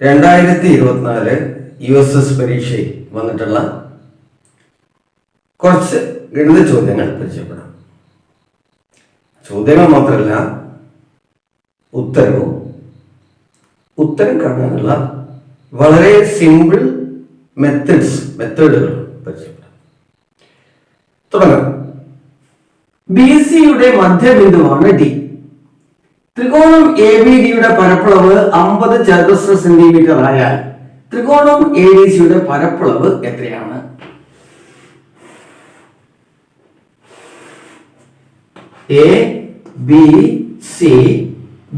രണ്ടായിരത്തി ഇരുപത്തിനാല് U S S പരീക്ഷയിൽ വന്നിട്ടുള്ള കുറച്ച് ഗണിത ചോദ്യങ്ങൾ പരിചയപ്പെടാം. ചോദ്യങ്ങൾ മാത്രമല്ല ഉത്തരവും ഉത്തരം കാണാനുള്ള വളരെ സിമ്പിൾ മെത്തഡ്സ് മെത്തേഡുകൾ പരിചയപ്പെടാം. തുടങ്ങാം. ബി സിയുടെ മധ്യബിന്ദുവാണ് ഡി ത്രികോണം എ ബി ഡിയുടെ പരപ്പളവ് അമ്പത് ചതുരശ്ര സെന്റിമീറ്റർ ആയാൽ ത്രികോണം എ ഡി സിയുടെ പരപ്പളവ് എത്രയാണ്? എ ബി സി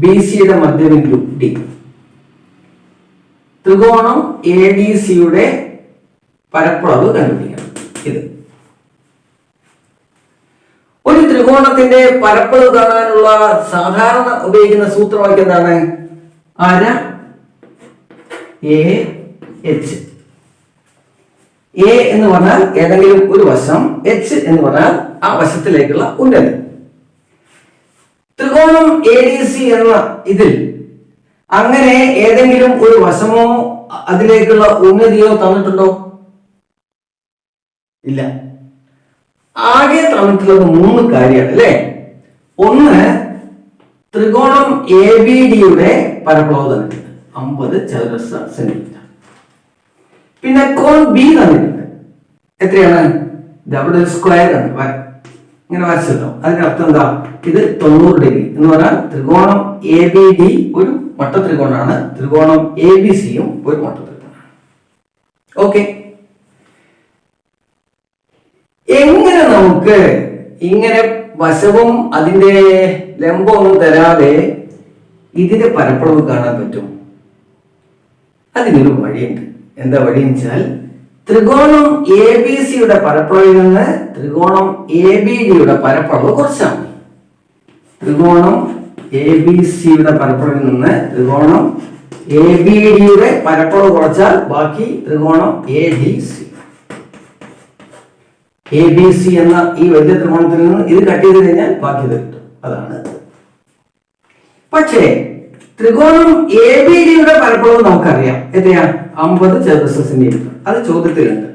ബി സിയുടെ മധ്യബിന്ദു ഡി ത്രികോണം എ ഡി സിയുടെ പരപ്പളവ് കണ്ടുപിടിക്കണം. ഇത്. ഒരു ത്രികോണത്തിന്റെ പരപ്പളവ് കാണാനുള്ള സാധാരണ ഉപയോഗിക്കുന്ന സൂത്രവാക്യം എന്താണ്? അര എ എച്ച്. എ എന്ന് പറഞ്ഞാൽ ഏതെങ്കിലും ഒരു വശം എച്ച് എന്ന് പറഞ്ഞാൽ ആ വശത്തിലേക്കുള്ള ഉന്നതി. ത്രികോണം എ ഡി സി എന്ന ഇതിൽ അങ്ങനെ ഏതെങ്കിലും ഒരു വശമോ അതിലേക്കുള്ള ഉന്നതിയോ തന്നിട്ടുണ്ടോ? ഇല്ല. ആകെ തന്നിട്ടുള്ളത് മൂന്ന് കാര്യമാണ് അല്ലേ? ഒന്ന് ത്രികോണം എ ബി ഡിയുടെ പരപ്ലവ് തന്നിട്ടുണ്ട് അമ്പത് ചതുരശ്ര സെന്റിമീറ്റർ പിന്നെ കോൺ ബി തന്നിട്ടുണ്ട്. എത്രയാണ്? ഡബിൾ സ്ക്വയർ ആണ്. ഇങ്ങനെ വരച്ചല്ലോ അതിന്റെ അർത്ഥം എന്താ? ഇത് തൊണ്ണൂറ് ഡിഗ്രി എന്ന് പറഞ്ഞാൽ ത്രികോണം എ ബി ഡി ഒരു മട്ട ത്രികോണമാണ് ത്രികോണം എ ബി സിയും ഒരു മട്ട ത്രികോണമാണ് ഓക്കെ എങ്ങനെ നമുക്ക് ഇങ്ങനെ വശവും അതിന്റെ ലംബവും തരാതെ ഇതിന്റെ പരപ്പളവ് കാണാൻ പറ്റും? അതിനൊരു വഴിയുണ്ട്. എന്താ വഴി വെച്ചാൽ ത്രികോണം എ ബി സിയുടെ പരപ്പളവിൽ നിന്ന് ത്രികോണം എ ബി ഡിയുടെ പരപ്പളവ് കുറച്ചാണ് ത്രികോണം എ ബി സിയുടെ പരപ്പളവിൽ നിന്ന് ത്രികോണം എ ബി ഡിയുടെ പരപ്പളവ് കുറച്ചാൽ ബാക്കി ത്രികോണം A D C A B C എന്ന ഈ വലിയ ത്രികോണത്തിൽ നിന്ന് ഇത് കട്ട് ചെയ്ത് കഴിഞ്ഞാൽ ബാക്കി ഇത് കിട്ടും. അതാണ്. പക്ഷേ ത്രികോണം എ ബി ഡിയുടെ പരപ്പളവ് നമുക്കറിയാം. എത്രയാ? അമ്പത് സെന്റിമീറ്റർ അത് ചോദ്യത്തിലുണ്ട്.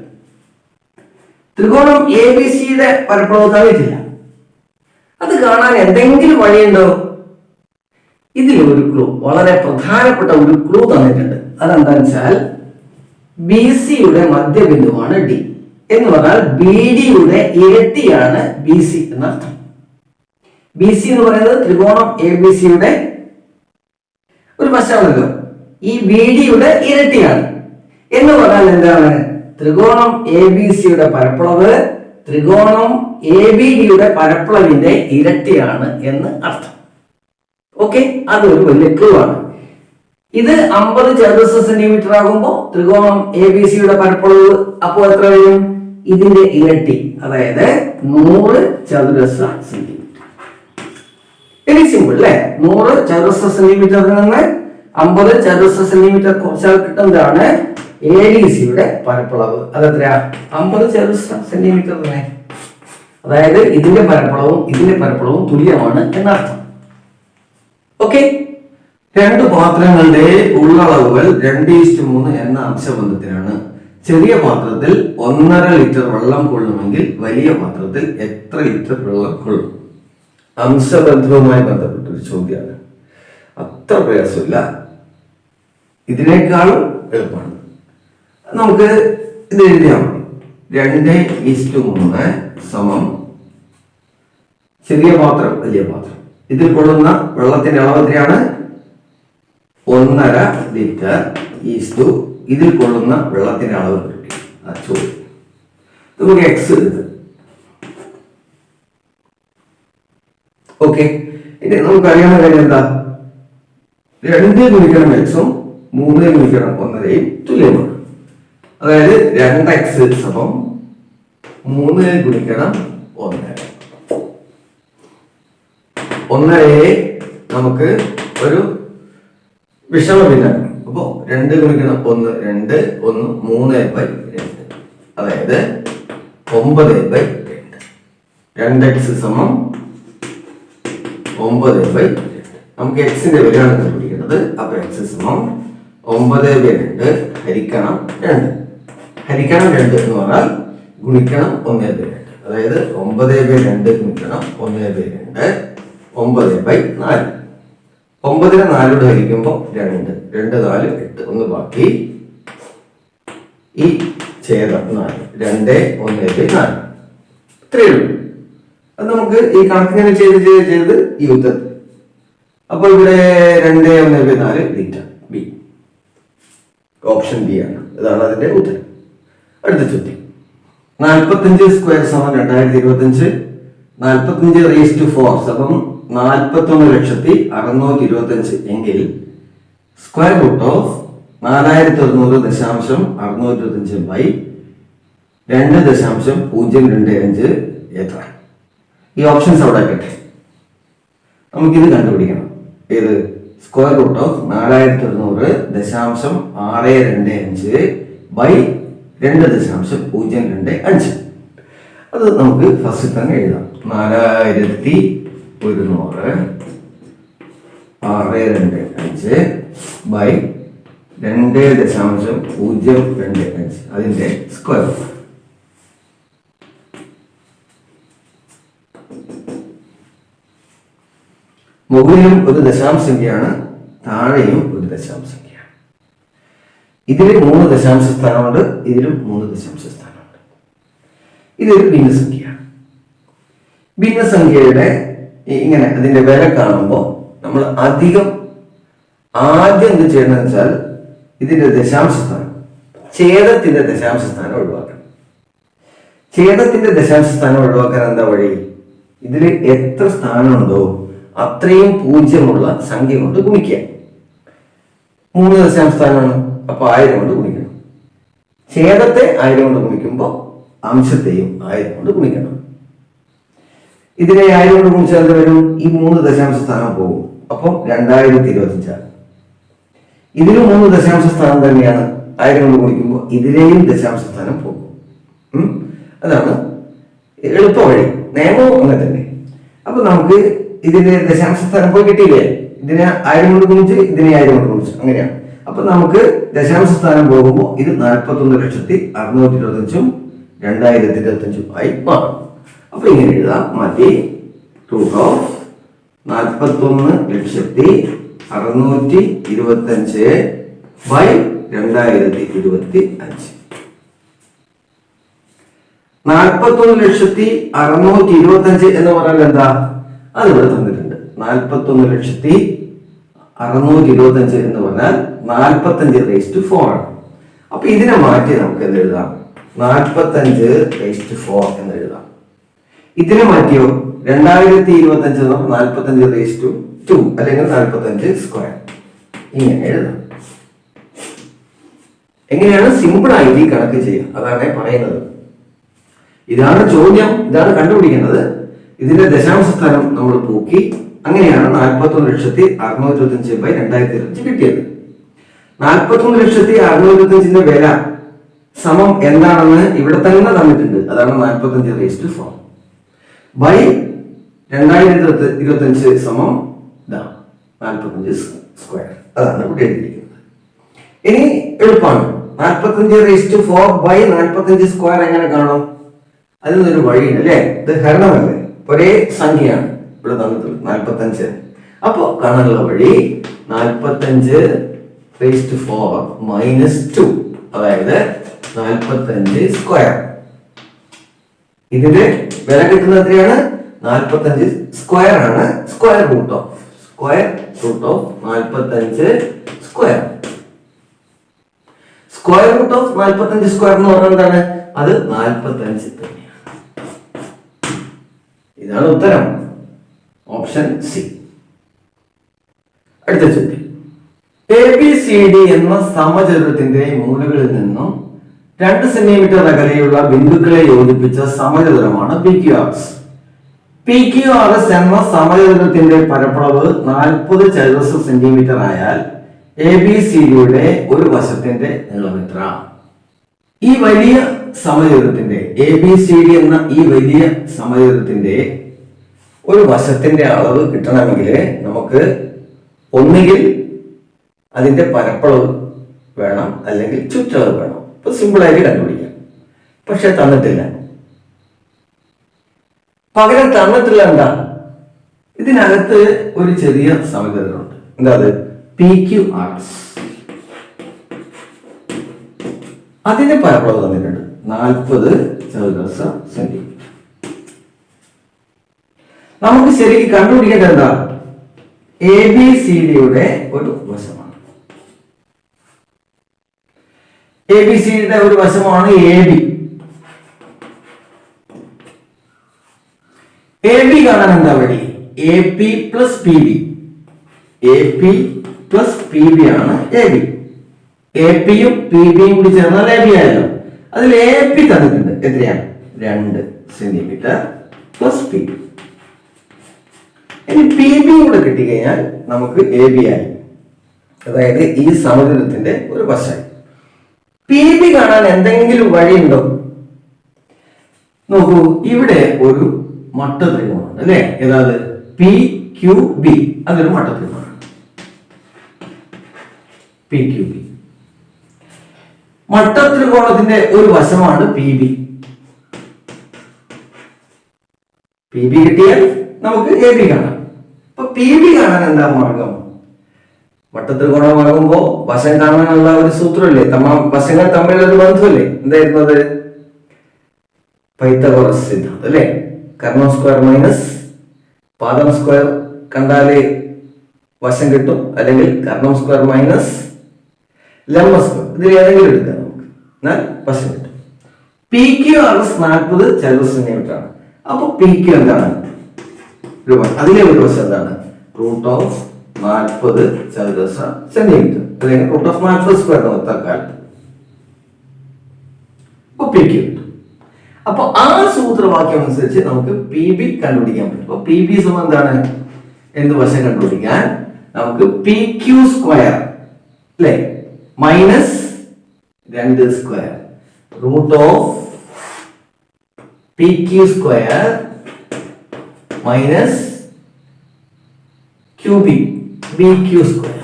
ത്രികോണം എ ബി സിയുടെ പരപ്പളവ് തന്നിട്ടില്ല അത് കാണാൻ എന്തെങ്കിലും വഴിയുണ്ടോ? ഇതിൽ ഒരു ക്ലൂ വളരെ പ്രധാനപ്പെട്ട ഒരു ക്ലൂ തന്നിട്ടുണ്ട്. അതെന്താണെന്ന് വെച്ചാൽ ബി സിയുടെ മധ്യബിന്ദുവാണ് ഡി എന്ന് പറഞ്ഞാൽ ബി ഡിയുടെ ഇരട്ടിയാണ് ബി സി എന്നർത്ഥം. ബി സി എന്ന് പറയുന്നത് ത്രികോണം എ ബി സിയുടെ ഒരു വശമാണല്ലോ. ഈ ബി ഡിയുടെ ഇരട്ടിയാണ്. എന്ന് പറഞ്ഞാൽ എന്താണ്? ത്രികോണം എ ബി സിയുടെ പരപ്പളവ് ത്രികോണം എ ബി ഡിയുടെ പരപ്പളവിന്റെ ഇരട്ടിയാണ് എന്ന് അർത്ഥം. ഓക്കെ അതൊരു വലിയ ക്ലൂ ആണ്. ഇത് അമ്പത് ചതുരശ്ര സെന്റിമീറ്റർ ആകുമ്പോൾ ത്രികോണം എ ബി സിയുടെ പരപ്പളവ് അപ്പോൾ എത്ര വരും? ഇതിന്റെ ഇരട്ടി അതായത് നൂറ് ചതുരശ്ര സെന്റിമീറ്റർ വെരി സിമ്പിൾ അല്ലെ നൂറ് ചതുരശ്ര സെന്റിമീറ്ററിൽ നിന്ന് അമ്പത് ചതുരശ്ര സെന്റിമീറ്റർ കുറച്ചാൽ കിട്ടുന്നതാണ് എ ഡി സിയുടെ പരപ്പളവ്. അതെത്രയാ? അമ്പത് ചതുരശ്ര സെന്റിമീറ്റർ തന്നെ. അതായത് ഇതിന്റെ പരപ്പളവും ഇതിന്റെ പരപ്പളവും തുല്യമാണ് എന്നർത്ഥം. ഓക്കെ രണ്ട് പാത്രങ്ങളുടെ ഉള്ളളവുകൾ രണ്ട് ഈസ്റ്റ് മൂന്ന് എന്ന അംശബന്ധത്തിലാണ്. ചെറിയ പാത്രത്തിൽ ഒന്നര ലിറ്റർ വെള്ളം കൊള്ളുമെങ്കിൽ വലിയ പാത്രത്തിൽ എത്ര ലിറ്റർ വെള്ളം കൊള്ളും? അംശബന്ധവുമായി ബന്ധപ്പെട്ട ഒരു ചോദ്യമാണ്. അത്ര പ്രയാസമില്ല. ഇതിനേക്കാളും എളുപ്പമാണ്. നമുക്ക് ഇത് എഴുതിയാൽ മതി. രണ്ട് ഈസ്റ്റ് മൂന്ന് സമം ചെറിയ പാത്രം വലിയ പാത്രം. ഇതിൽ കൊള്ളുന്ന വെള്ളത്തിന്റെ അളവ് എത്രയാണ്? ഒന്നര ലിറ്റർ ഈസ്റ്റു ഇതിൽ കൊള്ളുന്ന വെള്ളത്തിന്റെ അളവ് കിട്ടി. ആ ചോദ്യം. നമുക്ക് എക്സ് ഓക്കെ ഇനി നമുക്ക് അറിയാൻ കാര്യം എന്താ? രണ്ട് ഗുണിക്കണം എക്സും മൂന്ന് ഗുണിക്കണം ഒന്നരയും തുല്യമാണ്. അതായത് രണ്ട് എക്സ് സമം മൂന്ന് ഗുണിക്കണം ഒന്നര. ഒന്നരയെ നമുക്ക് ഒരു വിഷമഭിന്നം അപ്പോ രണ്ട് ഗുണിക്കണം ഒന്ന് രണ്ട് ഒന്ന് മൂന്ന് ബൈ രണ്ട്. അതായത് ഒമ്പത് ബൈ രണ്ട്. രണ്ട് എക്സ് സമം ഒമ്പത് ബൈ രണ്ട്. നമുക്ക് എക്സിന്റെ വിലയാണ് കണ്ടുപിടിക്കുന്നത് അപ്പൊ എക്സ് സമം ഒമ്പത് ബൈ രണ്ട് ഹരിക്കണം രണ്ട്. ഹരിക്കണം രണ്ട് എന്ന് പറഞ്ഞാൽ ഗുണിക്കണം ഒന്ന് ബൈ രണ്ട്. അതായത് ഒമ്പത് ബൈ രണ്ട് ഗുണിക്കണം ഒന്ന് ബൈ രണ്ട്. ഒമ്പത് ബൈ നാല്. ഒമ്പതിനെ നാലോട് ഹരിക്കുമ്പോൾ രണ്ട്. രണ്ട് നാല് എട്ട്. ഒന്ന് ബാക്കി. ഈ ഛേദം നാല്. രണ്ട് ഒന്ന് ബൈ നാല്. ഇത്രയേ ഉള്ളൂ. അത് നമുക്ക് ഈ കണക്കിങ്ങനെ ചെയ്ത് ചെയ്ത് ചെയ്ത് ഈ ഉത്തരം. അപ്പൊ ഇവിടെ രണ്ട് ഒന്ന് എട്ട് നാല് ബീറ്റ. ബി ഓപ്ഷൻ ബി ആണ്. ഇതാണ് അതിന്റെ ഉത്തരം. അടുത്ത ചോദ്യം. നാൽപ്പത്തഞ്ച് സ്ക്വയർ സമം രണ്ടായിരത്തി ഇരുപത്തി അഞ്ച് നാൽപ്പത്തഞ്ച് റേസ് ടു ഫോർ സമം നാൽപ്പത്തൊന്ന് ലക്ഷത്തി അറുന്നൂറ്റി ഇരുപത്തി അഞ്ച് എങ്കിൽ സ്ക്വയർ റൂട്ട് ഓഫ് നാലായിരത്തി അറുന്നൂറ് ദശാംശം അറുന്നൂറ്റി ഇരുപത്തി അഞ്ച് ബൈ രണ്ട് ദശാംശം പൂജ്യം രണ്ട് അഞ്ച് എത്ര? ഈ ഓപ്ഷൻസ് അവിടെ ആക്കട്ടെ നമുക്കിത് കണ്ടുപിടിക്കണം. ഏത്? സ്ക്വയർ റൂട്ട് ഓഫ് നാലായിരത്തി ഒരുന്നൂറ് ദശാംശം ആറ് രണ്ട് അഞ്ച് ബൈ രണ്ട് ദശാംശം പൂജ്യം രണ്ട് അഞ്ച്. അത് നമുക്ക് ഫസ്റ്റ് തന്നെ എഴുതാം. നാലായിരത്തി ഒരുന്നൂറ്. ആറ് രണ്ട് അഞ്ച് ബൈ രണ്ട് ദശാംശം പൂജ്യം രണ്ട് അഞ്ച്. അതിന്റെ സ്ക്വയർ മുകളിലും ഒരു ദശാംശ സംഖ്യയാണ് താഴെയും ഒരു ദശാംശ സംഖ്യയാണ് ഇതിൽ മൂന്ന് ദശാംശ സ്ഥാനമുണ്ട് ഇതിലും മൂന്ന് ദശാംശ സ്ഥാനമുണ്ട്. ഇതൊരു ഭിന്നസംഖ്യയാണ് ഭിന്നസംഖ്യയുടെ ഇങ്ങനെ അതിന്റെ വില കാണുമ്പോൾ നമ്മൾ അധികം ആദ്യം എന്ത് ചെയ്യണമെന്ന് വെച്ചാൽ ഇതിന്റെ ദശാംശ സ്ഥാനം ഛേദത്തിന്റെ ദശാംശ സ്ഥാനം ഒഴിവാക്കണം. ഛേദത്തിന്റെ ദശാംശ സ്ഥാനം ഒഴിവാക്കാൻ എന്താ വഴി? ഇതിൽ എത്ര സ്ഥാനമുണ്ടോ അത്രയും പൂജ്യമുള്ള സംഖ്യ കൊണ്ട് ഗുണിക്കുക. മൂന്ന് ദശാംശ സ്ഥാനമാണ് അപ്പൊ ആയിരം കൊണ്ട് ഗുണിക്കണം. ഛേദത്തെ ആയിരം കൊണ്ട് ഗുണിക്കുമ്പോൾ അംശത്തെയും ആയിരം കൊണ്ട് ഗുണിക്കണം. ഇതിനെ ആയിരം കൊണ്ട് എന്ത് വരും. ഈ മൂന്ന് ദശാംശ സ്ഥാനം പോകും. അപ്പം രണ്ടായിരത്തി ഇരുപത്തിയഞ്ചാണ് ഇതിലും മൂന്ന് ദശാംശ സ്ഥാനം തന്നെയാണ് ആയിരം കൊണ്ട് ഗുണിക്കുമ്പോൾ ഇതിലെയും ദശാംശ സ്ഥാനം പോകും? അതാണ് എളുപ്പ വഴി നിയമവും അങ്ങനെ തന്നെ. അപ്പൊ നമുക്ക് ഇതിന്റെ ദശാംശ സ്ഥാനം പോയി കിട്ടിയില്ലേ? ഇതിനെ ആയിരം കൊണ്ട് ഗുണിച്ച് ഇതിനെ ആയിരം കൊണ്ട് ഗുണിച്ച് അങ്ങനെയാണ്. അപ്പൊ നമുക്ക് ദശാംശ സ്ഥാനം പോകുമ്പോൾ ഇത് നാൽപ്പത്തി ഒന്ന് ലക്ഷത്തി അറുന്നൂറ്റി ഇരുപത്തഞ്ചും രണ്ടായിരത്തി ഇരുപത്തഞ്ചും ആയി മാറും. അപ്പൊ ഇങ്ങനെ എഴുതാം. മതി. ഓഫ് നാൽപ്പത്തൊന്ന് ലക്ഷത്തി അറുന്നൂറ്റി ഇരുപത്തി അഞ്ച് ബൈ രണ്ടായിരത്തി ഇരുപത്തി അഞ്ച്. നാൽപ്പത്തൊന്ന് ലക്ഷത്തി അറുന്നൂറ്റി ഇരുപത്തി അഞ്ച് എന്ന് പറഞ്ഞാൽ എന്താ? അത് ഇവിടെ തന്നിട്ടുണ്ട്. നാൽപ്പത്തൊന്ന് ലക്ഷത്തി അറുന്നൂറ്റി ഇരുപത്തി അഞ്ച് എന്ന് പറഞ്ഞാൽ നാൽപ്പത്തഞ്ച് റേസ് ടു ഫോർ ആണ്. അപ്പൊ ഇതിനെ മാറ്റി നമുക്ക് എന്ത് എഴുതാം നാൽപ്പത്തഞ്ച് റേസ് ടു ഫോർ എന്ന് എഴുതാം. ഇതിനെ മാറ്റിയോ രണ്ടായിരത്തി ഇരുപത്തി അഞ്ച് നാൽപ്പത്തഞ്ച് റേസ് ടു ടു അല്ലെങ്കിൽ നാൽപ്പത്തഞ്ച് സ്ക്വയർ ഇങ്ങനെ എഴുതാം. എങ്ങനെയാണ് സിമ്പിൾ ആയിട്ട് ഈ കണക്ക് ചെയ്യുക? അതാണ് പറയുന്നത്. ഇതാണ് ചോദ്യം. ഇതാണ് കണ്ടുപിടിക്കേണ്ടത്. ഇതിന്റെ ദശാംശ സ്ഥാനം നമ്മൾ പൂക്കി. അങ്ങനെയാണ് നാൽപ്പത്തൊന്ന് ലക്ഷത്തി അറുന്നൂറ്റി ഇരുപത്തഞ്ച് ബൈ രണ്ടായിരത്തി ഇരുപത്തി കിട്ടിയത്. നാൽപ്പത്തൊന്ന് ലക്ഷത്തി അറുന്നൂറ്റി ഇരുപത്തഞ്ചിന്റെ വില സമം എന്താണെന്ന് ഇവിടെ തന്നെ തന്നിട്ടുണ്ട്. അതാണ് നാൽപ്പത്തഞ്ച് റേസ്റ്റ് ഫോർ ബൈ രണ്ടായിരത്തി ഇരുപത്തി ഇരുപത്തഞ്ച് സമം നാൽപ്പത്തഞ്ച് സ്ക്വയർ. അതാണ് ഇവിടെ എഴുതിയിരിക്കുന്നത്. ഇനി എളുപ്പമാണ് നാൽപ്പത്തഞ്ച് റേസ്റ്റ് ഫോർ ബൈ നാൽപ്പത്തഞ്ച് സ്ക്വയർ എങ്ങനെ കാണും നിന്നൊരു വഴിയുണ്ട് അല്ലേ? ഇത് ഹരണമല്ലേ? ഒരേ സംഖ്യയാണ് ഇവിടെ തന്നിട്ടുള്ളത് നാൽപ്പത്തഞ്ച് അപ്പോ കാണാനുള്ള വഴി നാൽപ്പത്തഞ്ച് റേസ്റ്റ് ഫോർ മൈനസ് ടു അതായത് നാൽപ്പത്തഞ്ച് സ്ക്വയർ ഇതിന്റെ വില കിട്ടുന്നത് എത്രയാണ്? നാൽപ്പത്തഞ്ച് സ്ക്വയർ ആണ്. Square root of square root of നാൽപ്പത്തഞ്ച് സ്ക്വയർ സ്ക്വയർ റൂട്ട് ഓഫ് നാൽപ്പത്തഞ്ച് സ്ക്വയർ എന്ന് പറഞ്ഞാൽ എന്താണ്? അത് നാൽപ്പത്തഞ്ച് തന്നെയാണ്. ഇതാണ് ഉത്തരം. ഓപ്ഷൻ സി അടുത്ത ചോദ്യം. എ ബി സി ഡി എന്ന സമചതുരത്തിന്റെ മൂലകളിൽ നിന്നും രണ്ട് സെന്റിമീറ്റർ അകലെയുള്ള ബിന്ദുക്കളെ യോജിപ്പിച്ച സമചതുരമാണ് P Q RS P Q R S എന്ന സമചതുരത്തിന്റെ പരപ്പളവ് നാൽപ്പത് ചതുരശ്ര സെന്റിമീറ്റർ ആയാൽ എ ബി സി ഡിയുടെ ഒരു വശത്തിന്റെ നീളം എത്ര? ഈ വലിയ സമചതുരത്തിന്റെ എ ബി സി ഡി എന്ന ഈ വലിയ സമചതുരത്തിന്റെ ഒരു വശത്തിന്റെ അളവ് കിട്ടണമെങ്കിൽ നമുക്ക് ഒന്നുകിൽ അതിന്റെ പരപ്പളവ് വേണം അല്ലെങ്കിൽ ചുറ്റളവ് വേണം. ഇപ്പൊ സിമ്പിളായിട്ട് കണ്ടുപിടിക്കാം. പക്ഷെ തന്നിട്ടില്ല. പകരം തന്നിട്ടില്ല എന്താ? ഇതിനകത്ത് ഒരു ചെറിയ സമഗ്രതയുണ്ട്. എന്താ അത്? പി ക്യു ആർ എസ് അതിന് പരപ്പളവ് തന്നിട്ടുണ്ട്. നാൽപ്പത് ചതുരശ്ര സെന്റിമീറ്റർ നമുക്ക് ശരിക്കും കണ്ടുപിടിക്കേണ്ടത് എന്താ? എ ബി സി ഡിയുടെ ഒരു വശമാണ്. എ ബി സിയുടെ ഒരു വശമാണ് എ ബി എ ബി കാണാൻ എന്താ വഴി? A P plus P B A P plus P B ആണ് എ ബി എ പിയും പി ബിയും കൂടി ചേർന്നാൽ എ ബി അതിൽ എ പി തന്നിട്ടുണ്ട്. എത്രയാണ്. രണ്ട് സെന്റിമീറ്റർ പ്ലസ് പി ബി ഇനി പി ബി കൂടെ കിട്ടിക്കഴിഞ്ഞാൽ നമുക്ക് എ ബി ആയി. അതായത് ഈ സമതുലത്തിന്റെ ഒരു വശമായി പി ബി കാണാൻ എന്തെങ്കിലും വഴിയുണ്ടോ? നോക്കൂ ഇവിടെ ഒരു മട്ട ത്രികോണമുണ്ട് അല്ലേ? ഏതാത്? P Q B. അതൊരു മട്ട ത്രികോണമാണ് പി ക്യു ബി. മട്ട ത്രികോണത്തിന്റെ ഒരു വശമാണ് പി ബി. പി ബി കിട്ടിയാൽ നമുക്ക് എ ബി കാണാം. അപ്പൊ പി ബി കാണാൻ എന്താ മാർഗം? വട്ടത്രികോണമാകുമ്പോ വശം കാണാനുള്ള ഒരു സൂത്രമല്ലേ? തമ്മ വശങ്ങൾ തമ്മിലുള്ള ഒരു ബന്ധമല്ലേ? എന്തായിരുന്നു അത് പൈത്തഗോറസ് സിദ്ധാന്തം അല്ലേ? കർണം സ്ക്വയർ മൈനസ് പാദം സ്ക്വയർ കണ്ടാലേ വശം കിട്ടും. അല്ലെങ്കിൽ കർണം സ്ക്വയർ മൈനസ് ലംബ സ്ക്വയർ. ഇതിൽ ഏതെങ്കിലും എടുക്കാം നമുക്ക്. എന്നാൽ വശം കിട്ടും. പി ക്യു ആർ എസ് നാൽപ്പത് ചതുരശ്ര സെന്റിമീറ്റർ ആണ് അപ്പൊ പി ക്യു എന്താണ്? അതിലെ ഒരു വശം എന്താണ്? റൂട്ട് ഓഫ് നാൽപ്പത് ചതുരശ്ര സെന്റിമീറ്റർ അല്ലെങ്കിൽ റൂട്ട് ഓഫ് നാൽപ്പത് സ്ക്വയർ തൽക്കാലം പി ക്യു അപ്പൊ ആ സൂത്രവാക്യം അനുസരിച്ച് നമുക്ക് പി ബി കണ്ടുപിടിക്കാൻ പറ്റും. അപ്പൊ പി ബി സമം എന്താണ്? എന്ത് വശം കണ്ടുപിടിക്കാൻ? നമുക്ക് പി ക്യു സ്ക്വയർ അല്ലെ? മൈനസ് രണ്ട് square root of P Q square minus Q B Q square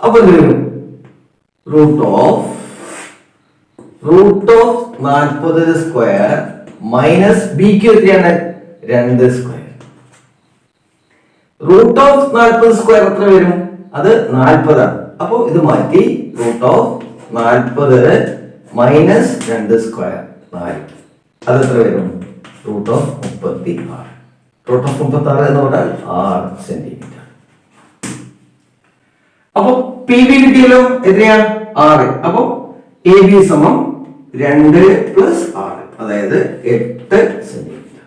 അപ്പൊ എന്ത് വരും? റൂട്ട് ഓഫ് റൂട്ട് ഓഫ് നാൽപ്പത് സ്ക്വയർ മൈനസ് ബി ക്യൂ എത്രയാണ്? രണ്ട് സ്ക്വയർ റൂട്ട് ഓഫ് നാൽപ്പത് സ്ക്വയർ എത്ര വരും? അത് നാൽപ്പതാണ് അപ്പൊ ഇത് മാറ്റി റൂട്ട് ഓഫ് നാൽപ്പത് മൈനസ് രണ്ട് സ്ക്വയർ നാല് അത് എത്ര വരും? റൂട്ട് ഓഫ് മുപ്പത്തി ആറ് ഓഫ് മുപ്പത്തി ആറ് എന്ന് പറഞ്ഞാൽ ആറ് സെന്റിമീറ്റർ. അപ്പൊ പി ബി കിട്ടിയല്ലോ എത്രയാണ് ആറ്. അപ്പൊ എ ബി സമം രണ്ട് പ്ലസ് ആറ് അതായത് എട്ട് സെന്റിമീറ്റർ.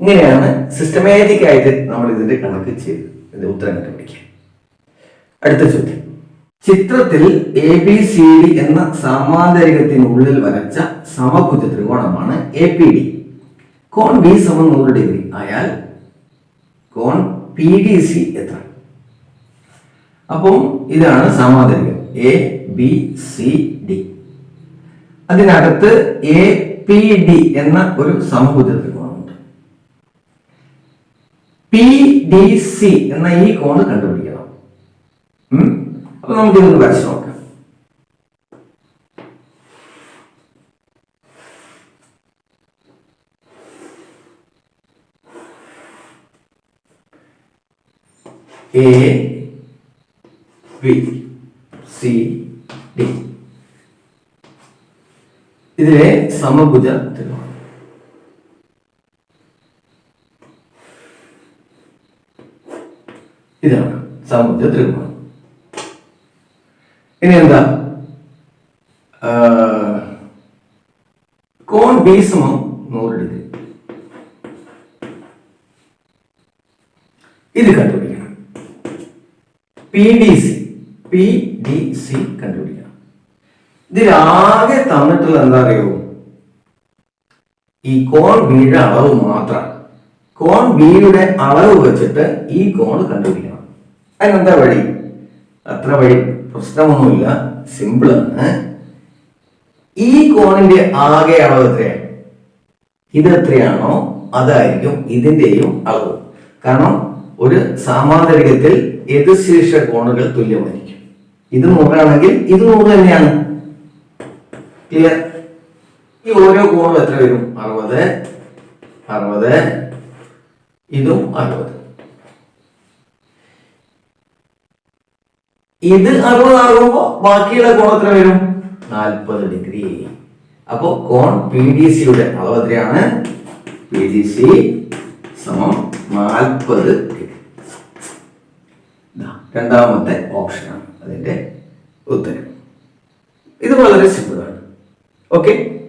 ഇങ്ങനെയാണ് സിസ്റ്റമാറ്റിക് ആയിട്ട് നമ്മൾ ഇതിന്റെ കണക്ക് ചെയ്ത് ഇതിന്റെ ഉത്തരം കണ്ടുപിടിക്കുക. അടുത്ത ചോദ്യം. ചിത്രത്തിൽ എ ബി സി ഡി എന്ന സമാന്തരികത്തിനുള്ളിൽ വരച്ച സമഭുജ ത്രികോണമാണ് എ പി ഡി കോൺ ബി സമം നൂറ് ഡിഗ്രി ആയാൽ കോൺ പി ഡി സി എത്ര? അപ്പം ഇതാണ് സമാന്തരികം. എ ബി സി ഡി അതിനകത്ത് എ പി ഡി എന്ന ഒരു സമഭുജ ത്രികോണമുണ്ട് പി ഡി സി എന്ന ഈ കോണ് കണ്ടുപിടിക്കണം? അപ്പൊ നമുക്ക് ഇതൊന്ന് വരച്ചു നോക്കാം എ ബി സി ഡി. ഇതിലെ സമഭുജ ത്രികോണം ഇതാണ് സമഭുജ ത്രികോണം ഇനി എന്താ? കോൺ ബി സമം നൂറ് ഡിഗ്രി. ഇത് കണ്ടുപിടിക്കണം. P D C P D C കണ്ടുപിടിക്കണം ഇതിലാകെ തന്നിട്ടുള്ള എന്താ അറിയോ ഈ കോൺ ബിയുടെ അളവ് മാത്രം. കോൺ ബിയുടെ അളവ് വെച്ചിട്ട് ഈ കോൺ കണ്ടുപിടിക്കണം. അതിനെന്താ വഴി? അത്ര വഴി പ്രശ്നമൊന്നുമില്ല. സിമ്പിൾ ആണ്. ഈ കോണിന്റെ ആകെ അളവ് എത്രയാണ്? ഇത് എത്രയാണോ അതായിരിക്കും ഇതിന്റെയും അളവ്. കാരണം ഒരു സാമാന്തരികത്തിൽ എതിർശീർഷ കോണുകൾ തുല്യമായിരിക്കും. ഇത് നൂറാണെങ്കിൽ ഇത് നൂറ് തന്നെയാണ്. ക്ലിയർ ഈ ഓരോ കോണും എത്ര വരും? അറുപത്. അറുപത്. ഇതും അറുപത്. ഇത് അറുപതാകുമ്പോ ബാക്കിയുള്ള കോൺ എത്ര വരും? നാൽപ്പത് ഡിഗ്രി. അപ്പോ കോൺ പി ഡി സിയുടെ അളവ് എത്രയാണ്? പി ഡി സി സമം നാൽപ്പത് ഡിഗ്രി. രണ്ടാമത്തെ ഓപ്ഷനാണ് അതിന്റെ ഉത്തരം. ഇത് വളരെ സിമ്പിളാണ് okay?